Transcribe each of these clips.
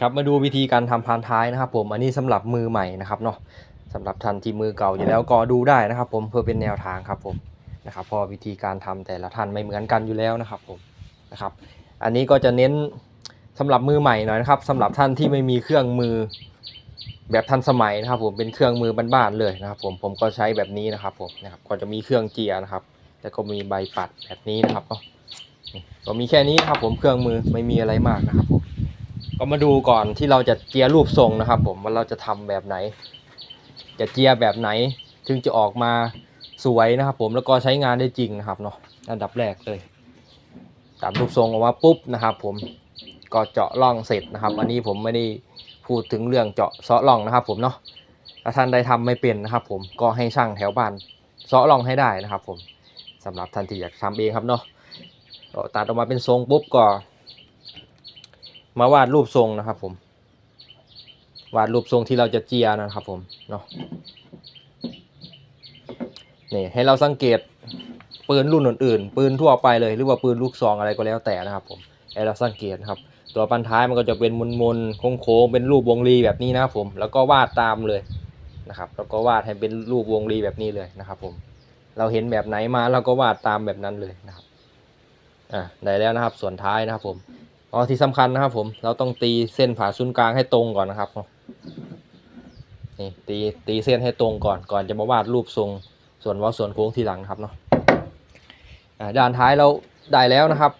ครับมาดูวิธีการทำพานท้ายนะครับ ผมอันนี้สำหรับมือใหม่นะครับเนาะสำหรับท่านที่มือเก่าอยู่แล้วก็ดูได้นะครับ ผมเพื่อเป็นแนวทางครับผมนะครับพอวิธีการทำแต่ละท่านไม่เหมือนกันอยู่แล้วนะครับผมนะครับ อันนี้ก็จะเน้นสำหรับมือใหม่หน่อยนะครับสำหรับท่านที่ไม่มีเครื่องมือแบบทันสมัยนะครับ ผมเป็นเครื่องมือบ้านๆเลยนะครับ ผมผมก็ใช้แบบนี้นะครับผมนะครับก็จะมีเครื่องเจียร์นะครับแล้วก็มีใบปัดแบบนี้นะครับก็มีแค่นี้นะครับผมเครื่องมือไม่มีอะไรมากนะครับผม ก็มาดูก่อนที่เราจะเจียรูปทรงนะครับ ผมว่าเราจะทำแบบไหน จะเจียแบบไหน ถึงจะออกมาสวยนะครับ ผมแล้วก็ใช้งานได้จริงนะครับเนาะอันดับแรกเลยตามรูปทรงออกมาปุ๊บนะครับ ผมก็เจาะร่องเสร็จนะครับ อันนี้ผมไม่ได้พูดถึงเรื่องเจาะเซาะร่องนะครับ ผมเนาะถ้าท่านใดทำไม่เป็นนะครับ ผมก็ให้ช่างแถวบ้านเซาะร่องให้ได้นะครับ ผมสำหรับท่านที่อยากทำเองครับเนาะตัดออกมาเป็นทรงปุ๊บก็ มาวาดรูปทรงนะครับ ผม วาดรูปทรงที่เราจะเจียนะครับ ผมเนาะนี่ให้เราสังเกตปืนรุ่นอื่นๆปืนทั่วไปเลย หรือว่าปืนลูกซองอะไรก็แล้วแต่นะครับ ผมให้เราสังเกตนะครับ ตัวปันท้ายมันก็จะเป็นมนๆโค้งๆเป็นรูปวงรีแบบนี้นะครับผม แล้วก็วาดตามเลยนะครับ แล้วก็วาดให้เป็นรูปวงรีแบบนี้เลยนะครับ ผม เราเห็นแบบไหนมาเราก็วาดตามแบบนั้นเลยนะครับอ่าได้แล้วนะครับ ส่วนท้ายนะครับผม อ๋อที่สำคัญนะครับ ผมเราต้องตีเส้นผ่าศูนย์กลางให้ตรงก่อนนะครับนี่ตีตีเส้นให้ตรงก่อนก่อนจะมาวาดรูปทรงส่วนเว่าส่วนโค้งทีหลังครับเนาะอ่าด้านท้ายเราได้แล้วนะครับ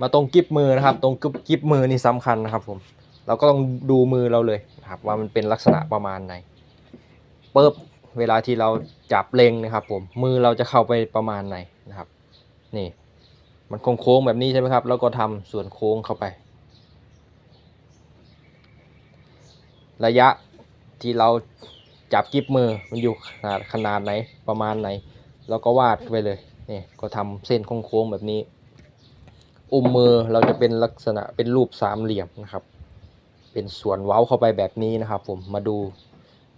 มาตรงกิบมือนะครับ ตรงกิบกิบมือนี่สำคัญนะครับ ผม เราก็ต้องดูมือเราเลยนะครับ ว่ามันเป็นลักษณะประมาณไหนเปิบเวลาที่เราจับเล็งนะครับ ผมมือเราจะเข้าไปประมาณไหนนะครับ นี่ มันโค้งๆแบบนี้ใช่ไหมครับ แล้วก็ทำส่วนโค้งเข้าไป ระยะที่เราจับกิบมือมันอยู่ขนาดขนาดไหนประมาณไหนเราก็วาดไปเลยนี่ก็ทำเส้นโค้งๆแบบนี้ อุ้มมือเราจะเป็นลักษณะเป็นรูปสามเหลี่ยมนะครับ เป็นส่วนเว้าเข้าไปแบบนี้นะครับ ผมมาดู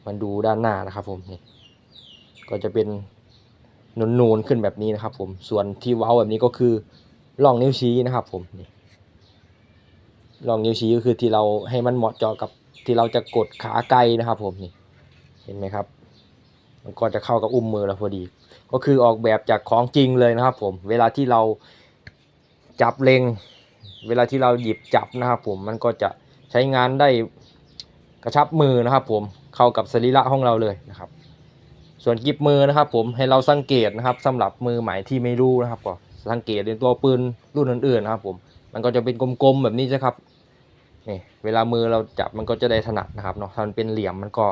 มาดูด้านหน้านะครับ ผมนี่ก็จะเป็น นูนๆขึ้นแบบนี้นะครับ ผมส่วนที่เว้าแบบนี้ก็คือร่องนิ้วชี้นะครับ ผมนี่ร่องนิ้วชี้ก็คือที่เราให้มันเหมาะเจาะกับที่เราจะกดขาไกลนะครับ ผมนี่เห็นไหมครับ มันก็จะเข้ากับอุ้มมือเราพอดี ก็คือออกแบบจากของจริงเลยนะครับ ผมเวลาที่เราจับเล็งเวลาที่เราหยิบจับนะครับ ผมมันก็จะใช้งานได้กระชับมือนะครับ ผมเข้ากับสรีระของเราเลยนะครับ ส่วนกิบมือนะครับ ผมให้เราสังเกตนะครับสำหรับมือใหม่ที่ไม่รู้นะครับ ก็สังเกตในตัวปืนรุ่นอื่นๆนะครับ ผมมันก็จะเป็นกลมๆแบบนี้ใช่ครับนี่เวลามือเราจับมันก็จะได้ถนัดนะครับเนาะถ้ามันเป็นเหลี่ยมมันก็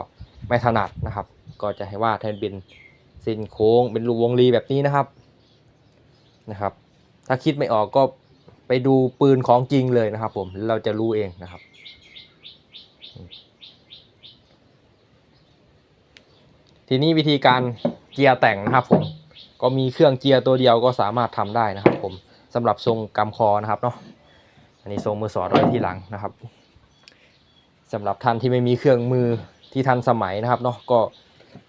ไม่ถนัดนะครับ ก็จะให้วาดให้เป็นเส้นโค้งเป็นรูวงรีแบบนี้นะครับนะครับ ถ้าคิดไม่ออกก็ไปดูปืนของจริงเลยนะครับ ผมเราจะรู้เองนะครับ ทีนี้วิธีการเจียร์แต่งนะครับผมก็มีเครื่องเจียร์ตัวเดียวก็สามารถทำได้นะครับ ผมสำหรับทรงกำคอนะครับเนาะอันนี้ทรงมือสอดไว้ที่หลังนะครับสำหรับท่านที่ไม่มีเครื่องมือที่ทันสมัยนะครับเนาะก็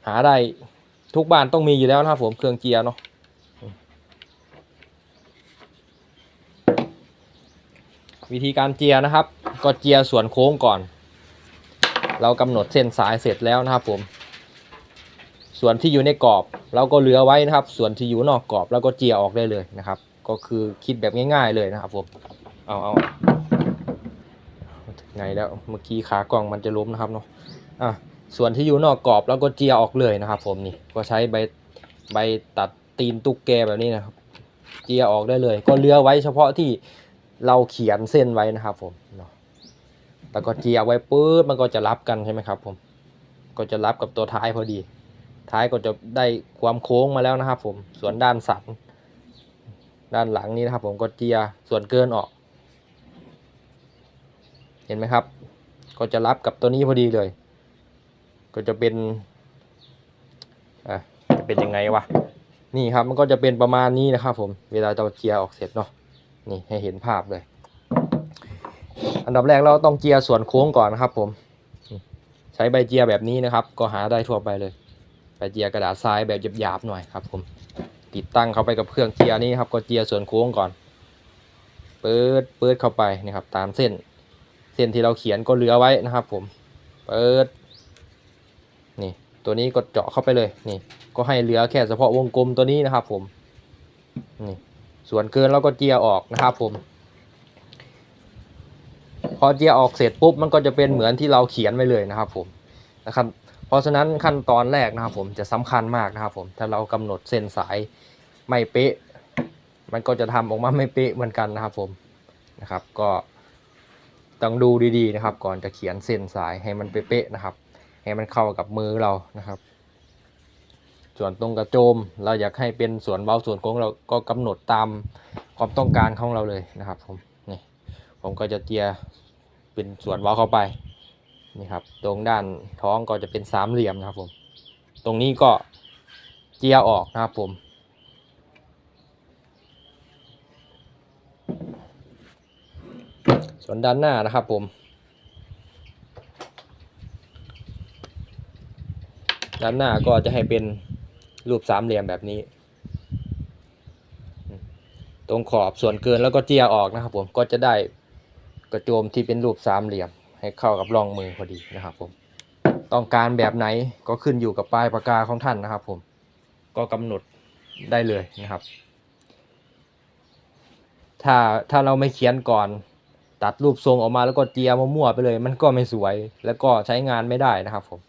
หาได้ทุกบ้านต้องมีอยู่แล้วนะครับ ผมเครื่องเจียร์เนาะวิธีการเจียร์นะครับ ก็เจียร์ส่วนโค้งก่อน เรากำหนดเส้นสายเสร็จแล้วนะครับผม ส่วนที่อยู่ในกรอบเราก็เหลือไว้นะครับ ส่วนที่อยู่นอกกรอบเราก็เจียออกได้เลยนะครับ ก็คือคิดแบบง่ายๆเลยนะครับผมเอาเอาไงแล้วเมื่อกี้ขากล้องมันจะล้มนะครับเนาะอะส่วนที่อยู่นอกกรอบเราก็เจียออกเลยนะครับ ผมนี่ก็ใช้ใบใบตัดตีนตุ๊กแกแบบนี้นะครับ เจียออกได้เลย ก็เหลือไว้เฉพาะที่เราเขียนเส้นไว้นะครับ ผมเนาะแล้วก็เจียไว้ปุ๊บมันก็จะรับกันใช่ไหมครับ ผม ก็จะรับกับตัวท้ายพอดี ท้ายก็จะได้ความโค้งมาแล้วนะครับ ผมส่วนด้านสัน ด้านหลังนี้นะครับ ผมก็เจียส่วนเกินออก เห็นไหมครับ ก็จะรับกับตัวนี้พอดีเลย ก็จะเป็นอะจะเป็นยังไงวะนี่ครับมันก็จะเป็นประมาณนี้นะครับ ผมเวลาเราเจียออกเสร็จเนาะนี่ให้เห็นภาพเลย อันดับแรกเราต้องเจียส่วนโค้งก่อนนะครับ ผม ใช้ใบเจียแบบนี้นะครับ ก็หาได้ทั่วไปเลย ไปเจียกระดาษทรายแบบหยาบๆหน่อยครับผมติดตั้งเข้าไปกับเครื่องเจียนี้ครับก็เจียส่วนโค้งก่อน เปิดเปิดเข้าไปนะครับ ตามเส้น เส้นที่เราเขียนก็เหลือไว้นะครับ ผม เปิด นี่ ตัวนี้ก็เจาะเข้าไปเลย นี่ ก็ให้เหลือแค่เฉพาะวงกลมตัวนี้นะครับ ผม นี่ ส่วนเกินเราก็เจียออกนะครับ ผม พอเจียออกเสร็จปุ๊บมันก็จะเป็นเหมือนที่เราเขียนไว้เลยนะครับ ผม นะครับ เพราะฉะนั้นขั้นตอนแรกนะครับผมจะสำคัญมากนะครับผมถ้าเรากำหนดเส้นสายไม่เป๊ะ มันก็จะทำออกมาไม่เป๊ะเหมือนกันนะครับผมนะครับ ก็ต้องดูดีๆนะครับ ก่อนจะเขียนเส้นสายให้มันเป๊ะๆนะครับ ให้มันเข้ากับมือเรานะครับ ส่วนตรงกระโจมเราอยากให้เป็นส่วนเว้าส่วนโค้งเราก็กำหนดตามความต้องการของเราเลยนะครับผมนี่ผมก็จะเจียเป็นส่วนเว้าเข้าไป นี่ครับ ตรงด้านท้องก็จะเป็นสามเหลี่ยมนะครับผม ตรงนี้ก็เจียออกนะครับผม ส่วนด้านหน้านะครับผม ด้านหน้าก็จะให้เป็นรูปสามเหลี่ยมแบบนี้ ตรงขอบส่วนเกินแล้วก็เจียออกนะครับผม ก็จะได้กระโจมที่เป็นรูปสามเหลี่ยม ให้เข้ากับรองมือพอดีนะครับผมต้องการแบบไหนก็ขึ้นอยู่กับปลายปากกาของท่านนะครับ ผมก็กำหนดได้เลยนะครับ ถ้าถ้าเราไม่เขียนก่อนตัดรูปทรงออกมาแล้วก็เจียมั่วๆไปเลย มันก็ไม่สวยแล้วก็ใช้งานไม่ได้นะครับผม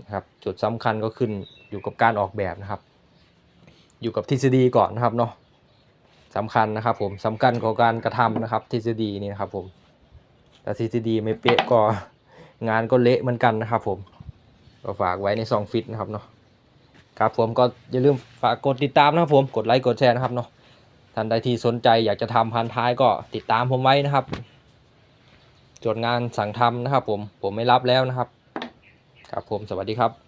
นะครับจุดสำคัญก็ขึ้นอยู่กับการออกแบบนะครับ อยู่กับทฤษฎีก่อนนะครับเนาะสำคัญนะครับผมสำคัญกับการกระทำนะครับ ทฤษฎีนี่นะครับผม แต่ CCD ไม่เป๊ะก็งานก็เละเหมือนกันนะครับผม ก็ฝากไว้ในซองฟิตนะครับเนาะครับผมก็อย่าลืมฝากกดติดตามนะครับผมกดไลค์กดแชร์นะครับเนาะท่านใดที่สนใจอยากจะทำพันท้ายก็ติดตามผมไว้นะครับ จดงานสั่งทำนะครับผมผมไม่รับแล้วนะครับ ครับผมสวัสดีครับ